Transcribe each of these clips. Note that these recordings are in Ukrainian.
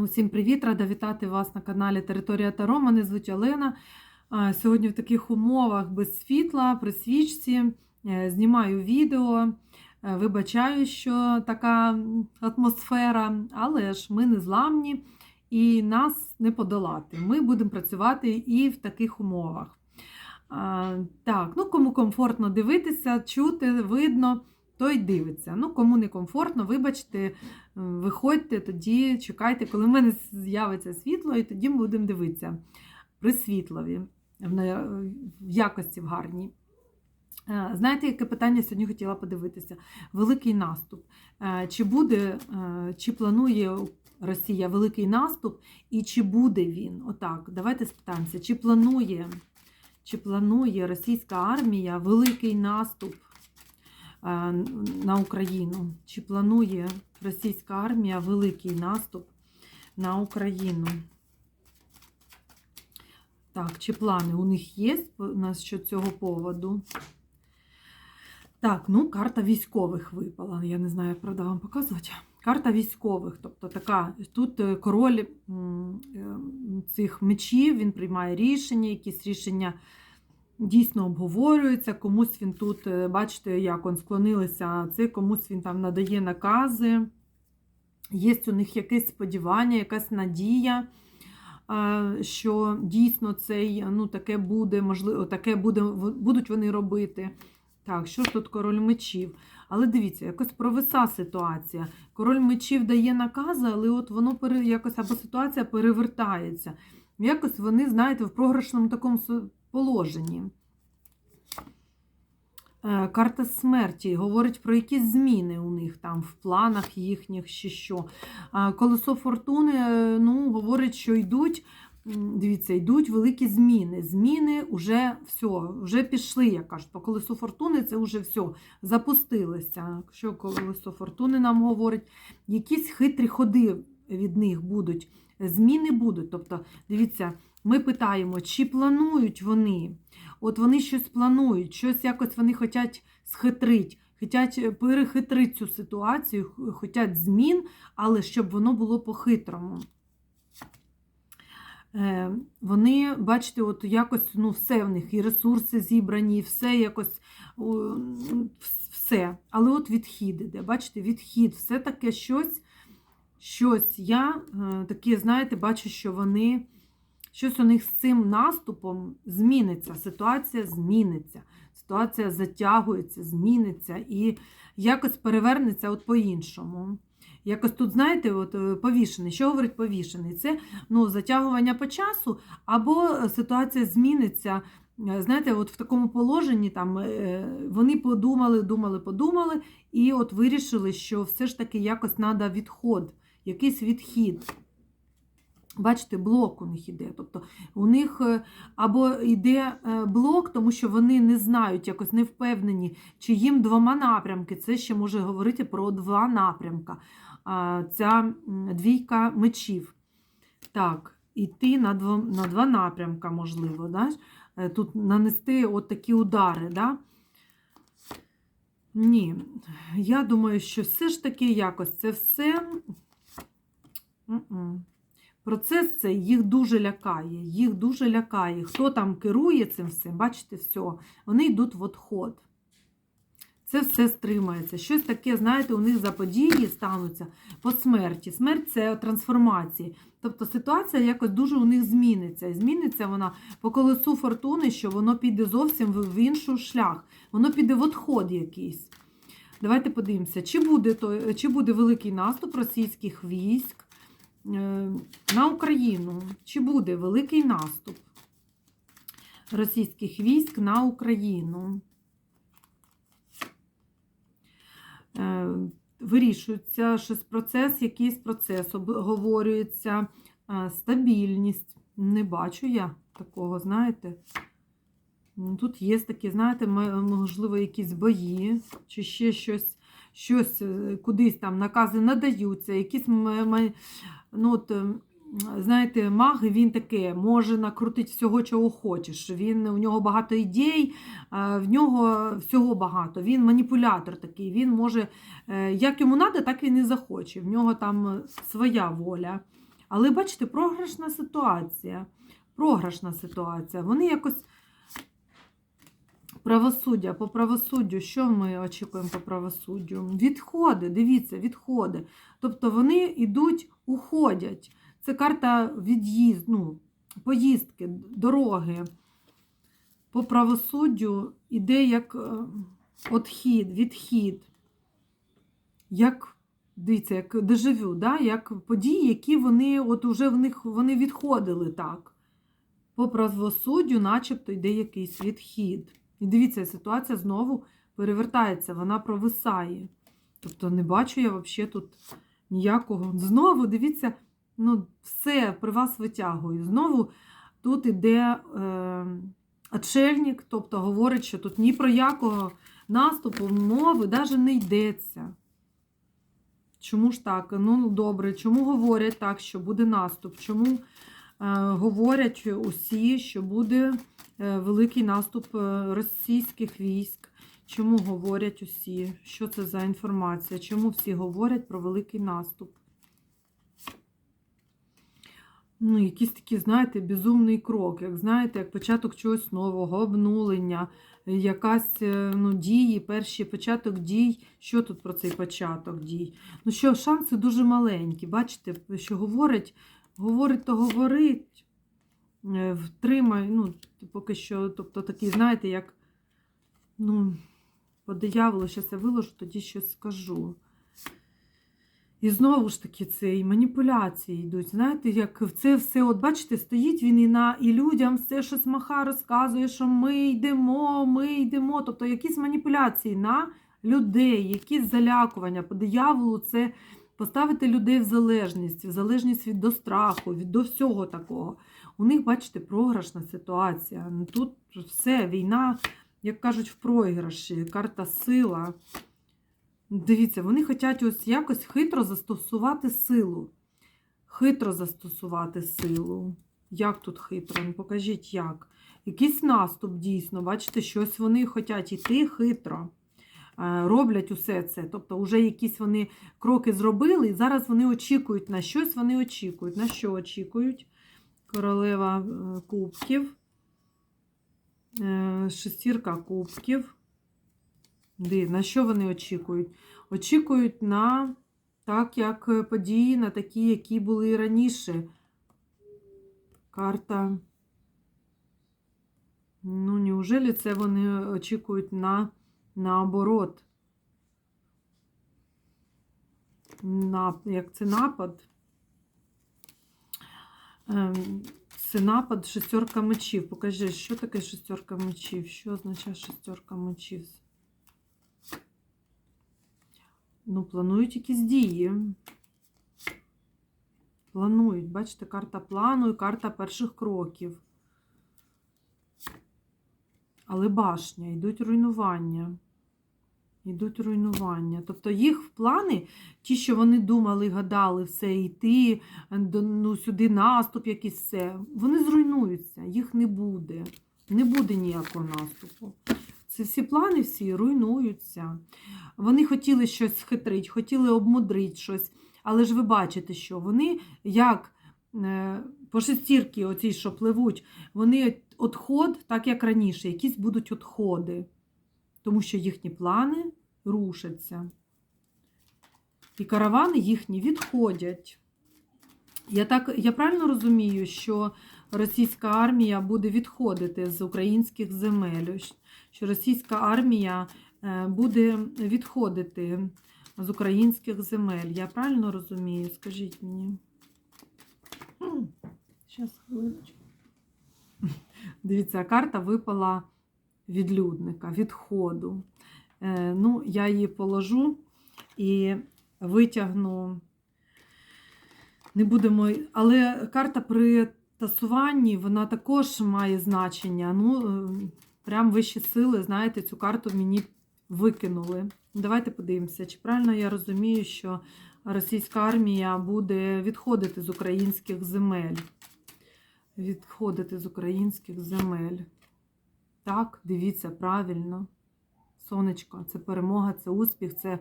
Усім привіт! Рада вітати вас на каналі Територія Таро. Мене звуть Олена. Сьогодні в таких умовах без світла, при свічці. е, Знімаю відео. Е, Вибачаю, що така атмосфера, але ж ми не зламні і нас не подолати. Ми будемо працювати і в таких умовах. Так, ну кому комфортно дивитися, чути, видно, той дивиться. Ну, кому не комфортно, вибачте, виходьте тоді, чекайте, коли в мене з'явиться світло, і тоді ми будемо дивитися при світлові, в в якості в гарній. Е, Знаєте, яке питання сьогодні хотіла подивитися? Великий наступ. Е, Чи буде, е, чи планує Росія великий наступ, і чи буде він? Отак, давайте спитаємося, чи планує, чи планує російська армія великий наступ е, на Україну? Чи планує російська армія великий наступ на Україну? Так, чи плани у них є на що цього поводу? Так, ну, карта військових випала. Я не знаю, як правда вам показувати. Карта військових, тобто така, тут е, король е, цих мечів, він приймає рішення, якісь рішення дійсно обговорюються, комусь він тут, е, бачите, як он склонилися, це комусь він там надає накази. Є у них якесь сподівання, якась надія, що дійсно цей, ну, таке буде, можливо, таке буде, будуть вони робити. Так, що ж тут король мечів? Але дивіться, якось провиса ситуація. Король мечів дає накази, але от воно якось або ситуація перевертається. Якось вони, знаєте, в програшному такому положенні. Е, Карта смерті говорить про якісь зміни у них там в планах їхніх чи що. Колесо фортуни е, ну, говорить, що йдуть, дивіться, йдуть великі зміни. Зміни вже все, вже пішли, як кажуть. По колесу фортуни це вже все, запустилося. Що колесо фортуни нам говорить, якісь хитрі ходи від них будуть, зміни будуть. Тобто, дивіться, ми питаємо, чи планують вони. От вони щось планують, щось якось вони хочуть схитрити, хочуть перехитрити цю ситуацію, хочуть змін, але щоб воно було по-хитрому. Е, Вони, бачите, от якось ну, все в них, і ресурси зібрані, і все якось все. Але от відхід іде, бачите, відхід, все таке щось, щось. Я е, таке, знаєте, бачу, що вони. Щось у них з цим наступом зміниться, ситуація зміниться, ситуація затягується, зміниться і якось перевернеться от по-іншому. Якось тут, знаєте, от е, повішений. Що говорить повішений? Це ну, затягування по часу, або ситуація зміниться. Е, Знаєте, от в такому положенні там е, вони подумали, думали, подумали, і от вирішили, що все ж таки якось треба відход, якийсь відхід. Бачите, блок у них іде. Тобто у них е, або йде е, блок, тому що вони не знають, якось не впевнені, чи їм двома напрямки. Це ще може говорити про два напрямка. Ця двійка мечів. Так, іти на два, на два напрямка, можливо. Да? Е, Тут нанести от такі удари. Да? Ні, я думаю, що все ж таки якось це все. Процес цей їх дуже лякає, їх дуже лякає. Хто там керує цим всім, бачите, все, вони йдуть в отход. Це все стримається. Щось таке, знаєте, у них за події стануться по смерті. Смерть це трансформації. Тобто ситуація якось дуже у них зміниться. І зміниться вона по колесу фортуни, що воно піде зовсім в інший шлях. Воно піде в отход якийсь. Давайте подивимося, чи буде, то, чи буде великий наступ російських військ на Україну. Чи буде великий наступ російських військ на Україну? Е, Вирішується щось процес, якийсь процес, обговорюється е, стабільність. Не бачу я такого, знаєте. Тут є такі, знаєте, можливо, якісь бої, чи ще щось, щось е, кудись там накази надаються, якісь м- ну, от, ем, знаєте, маг, він таке може накрутити всього, чого хочеш. Він, у нього багато ідей, е, в нього всього багато. Він маніпулятор такий, він може, е, як йому треба, так він і захоче. В нього там своя воля. Але бачите, програшна ситуація. Програшна ситуація. Вони якось. Правосуддя, по правосуддю, що ми очікуємо по правосуддю? Відходи, дивіться, відходи. Тобто вони йдуть, уходять. Це карта від'їзд, ну, поїздки, дороги. По правосуддю іде як е, отхід, відхід. Як, дивіться, як дежавю, да? як події, які вони от уже в них вони відходили так. По правосуддю, начебто, йде якийсь відхід. І дивіться, ситуація знову перевертається, вона провисає. Тобто не бачу я взагалі тут ніякого. Знову, дивіться, ну, все при вас витягую. Знову тут іде е, очельник, тобто говорить, що тут ні про якого наступу мови навіть не йдеться. Чому ж так? Ну, добре, чому говорять так, що буде наступ? Чому говорять усі, що буде е, великий наступ е, російських військ? Чому говорять усі? Що це за інформація? Чому всі говорять про великий наступ? Ну, якийсь такий, знаєте, безумний крок, як знаєте, як початок чогось нового, обнулення, якась е, ну, дії, перший початок дій. Що тут про цей початок дій? Ну що, шанси дуже маленькі. Бачите, що говорить, говорить, то говорить. Е, Втримай, ну, поки що, тобто такий, знаєте, як, ну, по дияволу, зараз я виложу, тоді щось скажу. І знову ж таки це і маніпуляції йдуть. Знаєте, як це все, от бачите, стоїть він і на і людям все щось маха розказує, що ми йдемо, ми йдемо. Тобто якісь маніпуляції на людей, якісь залякування. По дияволу це поставити людей в залежність, в залежність від до страху, від до всього такого. У них, бачите, програшна ситуація. Ну, Тут все, війна, як кажуть, в проіграші, карта сила. Дивіться, вони хочуть ось якось хитро застосувати силу. Хитро застосувати силу. Як тут хитро? Ну, покажіть, як. Якийсь наступ дійсно, бачите, щось вони хочуть йти хитро. Е, Роблять усе це. Тобто, вже якісь вони кроки зробили, і зараз вони очікують на щось, вони очікують. На що очікують? Королева е, кубків, е, шестірка кубків. Ди, на що вони очікують? Очікують на так, як події, на такі, які були раніше. Карта. Ну, неужели це вони очікують на наоборот? На, як це напад? Ем, це напад шестерка мечів. Покажи, що таке шестерка мечів? Що означає шестерка мечів? Ну, планують якісь дії. Планують, бачите, карта плану і карта перших кроків. Але башня, йдуть руйнування. Йдуть руйнування. Тобто їх плани, ті, що вони думали, гадали, все йти, ну, сюди наступ, якийсь все, вони зруйнуються, їх не буде. Не буде ніякого наступу. Це всі плани всі руйнуються. Вони хотіли щось схитрити, хотіли обмудрити щось. Але ж ви бачите, що вони, як е, по шестірки, оці, що пливуть, вони відход, так як раніше, якісь будуть відходи. Тому що їхні плани рушаться. І каравани їхні відходять. Я так, я правильно розумію, що російська армія буде відходити з українських земель, що російська армія е, буде відходити з українських земель. Я правильно розумію? Скажіть мені. Зараз хвилиночку. Дивіться, карта випала відлюдника, відходу. Е, ну, я її положу і витягну. Не будемо, але карта при тасуванні, вона також має значення. Ну, е, прям вищі сили, знаєте, цю карту мені викинули. Давайте подивимося, чи правильно я розумію, що російська армія буде відходити з українських земель. Відходити з українських земель. Так, дивіться, правильно. Сонечко, це перемога, це успіх, це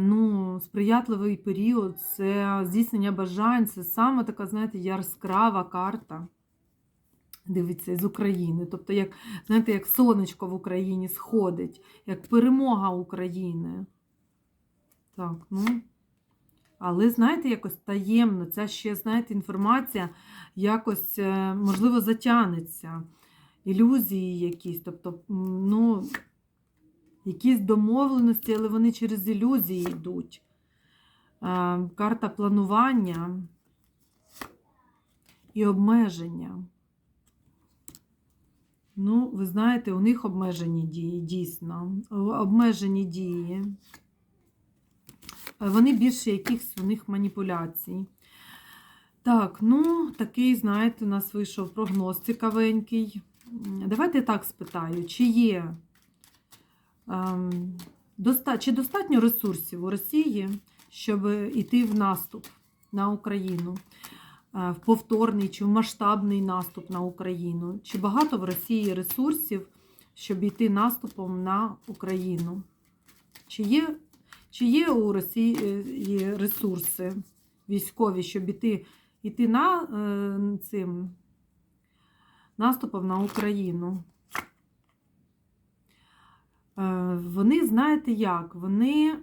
ну, сприятливий період, це здійснення бажань, це саме така, знаєте, яскрава карта. Дивіться, з України. Тобто, як, знаєте, як сонечко в Україні сходить, як перемога України. Так, ну. Але, знаєте, якось таємно, ця ще, знаєте, інформація якось, е, можливо, затягнеться. Ілюзії якісь, тобто, ну, якісь домовленості, але вони через ілюзії йдуть. Е, Карта планування і обмеження. Ну, ви знаєте, у них обмежені дії, дійсно. Обмежені дії. Вони більше якихось у них маніпуляцій. Так, ну, такий, знаєте, у нас вийшов прогноз цікавенький. Давайте так спитаю, чи є ем, доста- чи достатньо ресурсів у Росії, щоб йти в наступ на Україну, Е, в повторний чи в масштабний наступ на Україну? Чи багато в Росії ресурсів, щоб йти наступом на Україну? Чи є, чи є у Росії ресурси військові, щоб іти, йти на е, цим наступом на Україну? Е, Вони, знаєте як, вони.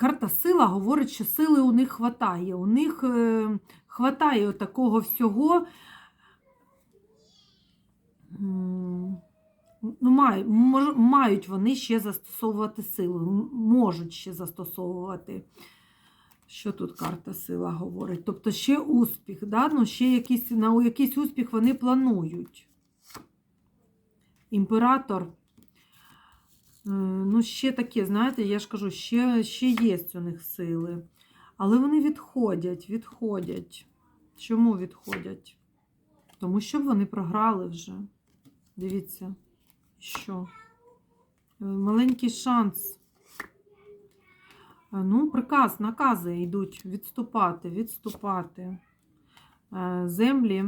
Карта сила говорить, що сили у них хватає. У них е, хватає такого всього. М, мають, мають вони ще застосовувати силу, можуть ще застосовувати. Що тут карта сила говорить? Тобто ще успіх, да? ну, ще якийсь, на якийсь успіх вони планують. Імператор. Е, Ну, ще таке, знаєте, я ж кажу, ще, ще є у них сили. Але вони відходять, відходять. Чому відходять? Тому що вони програли вже. Дивіться, що? Е, Маленький шанс. Е, Ну, приказ, накази йдуть відступати, відступати. Е, Землі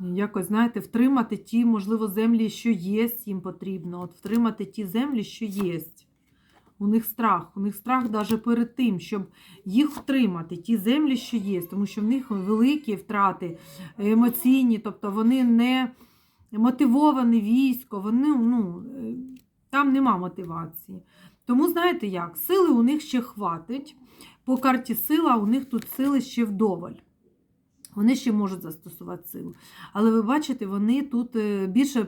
якось, знаєте, втримати ті, можливо, землі, що є, їм потрібно. От втримати ті землі, що є. У них страх. У них страх навіть перед тим, щоб їх втримати, ті землі, що є, тому що в них великі втрати емоційні, тобто вони не мотивоване військо, вони, ну, е, там нема мотивації. Тому, знаєте як, сили у них ще хватить. По карті сила у них тут сили ще вдоволь. Вони ще можуть застосувати силу. Але ви бачите, вони тут е, більше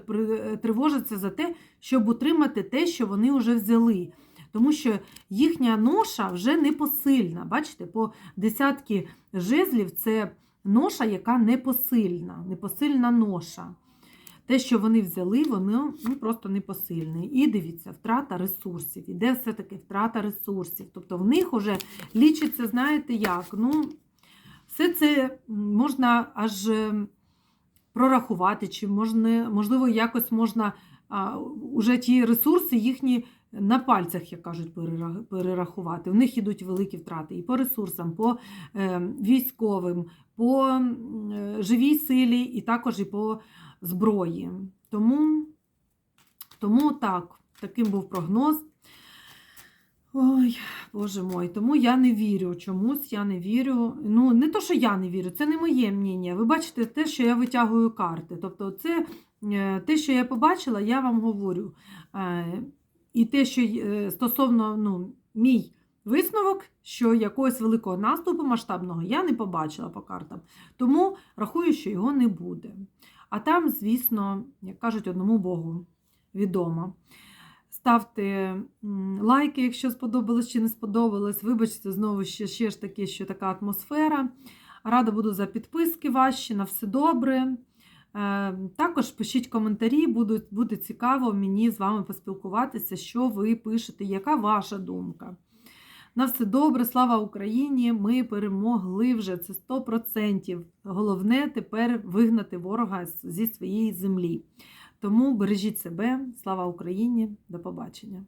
тривожаться за те, щоб утримати те, що вони вже взяли. Тому що їхня ноша вже не посильна. Бачите, по десятки жезлів це ноша, яка непосильна, непосильна ноша. Те, що вони взяли, воно ну, просто непосильне. І дивіться, втрата ресурсів. Іде все-таки втрата ресурсів. Тобто в них вже лічиться, знаєте як? Ну, все це можна аж е, прорахувати, чи можна, можливо, якось можна а, уже ті ресурси їхні на пальцях, як кажуть, перерахувати. У них ідуть великі втрати і по ресурсам, по е, військовим, по е, живій силі, і також і по зброї. Тому, тому так, таким був прогноз. Ой, Боже мой, тому я не вірю чомусь, я не вірю. Ну, не то, що я не вірю, це не моє мнення. Ви бачите те, що я витягую карти. Тобто, це е, те, що я побачила, я вам говорю. Е, І те, що е, стосовно ну, мій висновок, що якогось великого наступу масштабного я не побачила по картам. Тому рахую, що його не буде. А там, звісно, як кажуть, одному Богу відомо. Ставте лайки, якщо сподобалось чи не сподобалось. Вибачте, знову ще, ще ж таки, що така атмосфера. Рада буду за підписки ваші, на все добре. Е, Також пишіть коментарі, буде, буде цікаво мені з вами поспілкуватися, що ви пишете, яка ваша думка. На все добре, слава Україні! Ми перемогли вже це 100%. Головне тепер вигнати ворога зі своєї землі. Тому бережіть себе, слава Україні, до побачення.